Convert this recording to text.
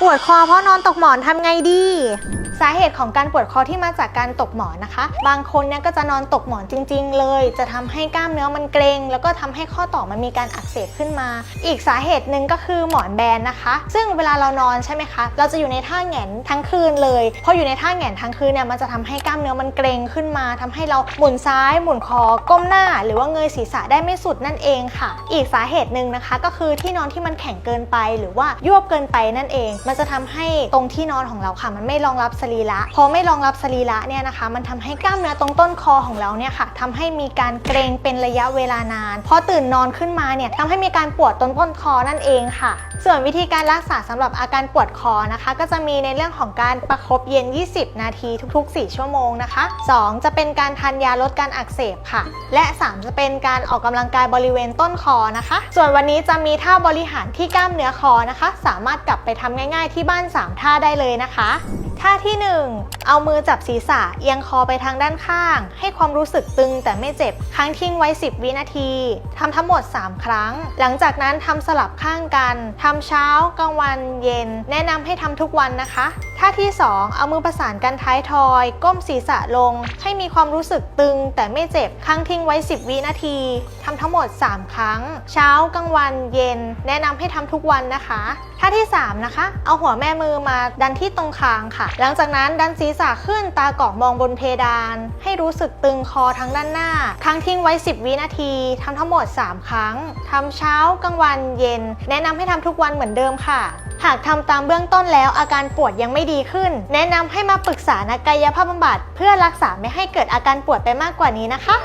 ปวดคอเพราะนอนตกหมอนทำไงดี สาเหตุของการปวดคอที่มาจากการตกหมอนนะคะ บางคนเนี่ยก็จะนอนตกหมอนจริง ๆ เลย จะทำให้กล้ามเนื้อมันเกร็ง แล้วก็ทำให้ข้อต่อมันมีการอักเสบขึ้นมา อีกสาเหตุหนึ่งก็คือหมอนแบนนะคะ ซึ่งเวลาเรานอนใช่ไหมคะ เราจะอยู่ในท่าแหงนทั้งคืนเลย พออยู่ในท่าแหงนทั้งคืนเนี่ยมันจะทำให้กล้ามเนื้อมันเกร็งขึ้นมาทำให้เราหมุนซ้ายหมุนคอก้มหน้า หรือว่าเงยศีรษะได้ไม่สุดนั่นเองค่ะ อีกสาเหตุหนึ่งนะคะ ก็คือที่นอนที่มันแข็งเกินไป หรือว่ายวบเกินไปนั่นเอง มันจะทำให้ตรงที่นอนของเราค่ะ มันไม่รองรับสรีระพอไม่รองรับสรีระเนี่ยนะคะ มันทำให้กล้ามเนื้อตรงต้นคอของเราเนี่ยค่ะทำให้มีการเกรงเป็นระยะเวลานานพอตื่นนอนขึ้นมาเนี่ยทำให้มีการปวดต้นต้นคอนั่นเองค่ะ ส่วนวิธีการรักษาสำหรับอาการปวดคอนะคะ ก็จะมีในเรื่องของการประคบเย็น 20 นาทีทุก ๆ 4 ชั่วโมงนะคะ 2 จะเป็นการทานยาลดการอักเสบค่ะ และ 3 จะเป็นการออกกำลังกายบริเวณต้นคอนะคะ ส่วนวันนี้จะมีท่าบริหารที่กล้ามเนื้อคอนะคะ สามารถกลับไปทำง่าย ๆ ที่บ้าน 3 ท่าได้เลยนะคะท่าที่่1เอามือจับศีรษะเอียงคอไปทางด้านข้าง ให้ความรู้สึกตึงแต่ไม่เจ็บ ค้างทิ้งไว้ 10 วินาทีทำทั้งหมด 3 ครั้ง หลังจากนั้นทำสลับข้างกันทำเช้ากลางวันเย็น แนะนำให้ทำทุกวันนะคะท่าที่ 2 เอามือประสานกันท้ายทอย ก้มศีรษะลง ให้มีความรู้สึกตึงแต่ไม่เจ็บ ค้างทิ้งไว้ 10 วินาทีทำทั้งหมด 3 ครั้ง เช้ากลางวันเย็น แนะนำให้ทำทุกวันนะคะท่าที่ 3 นะคะ เอาหัวแม่มือมาดันที่ตรงคางค่ะ หลังจากนั้นดันศีรษะขึ้นตาเกาะมองบนเพดาน ให้รู้สึกตึงคอทั้งด้านหน้าค้างทิ้งไว้ 10 วินาทีทำทั้งหมด 3 ครั้งทำเช้ากลางวันเย็น แนะนำให้ทำทุกวันเหมือนเดิมค่ะ หากทำตามเบื้องต้นแล้วอาการปวดยังไม่ดีขึ้น แนะนำให้มาปรึกษานักกายภาพบำบัดเพื่อรักษาไม่ให้เกิดอาการปวดไปมากกว่านี้นะคะ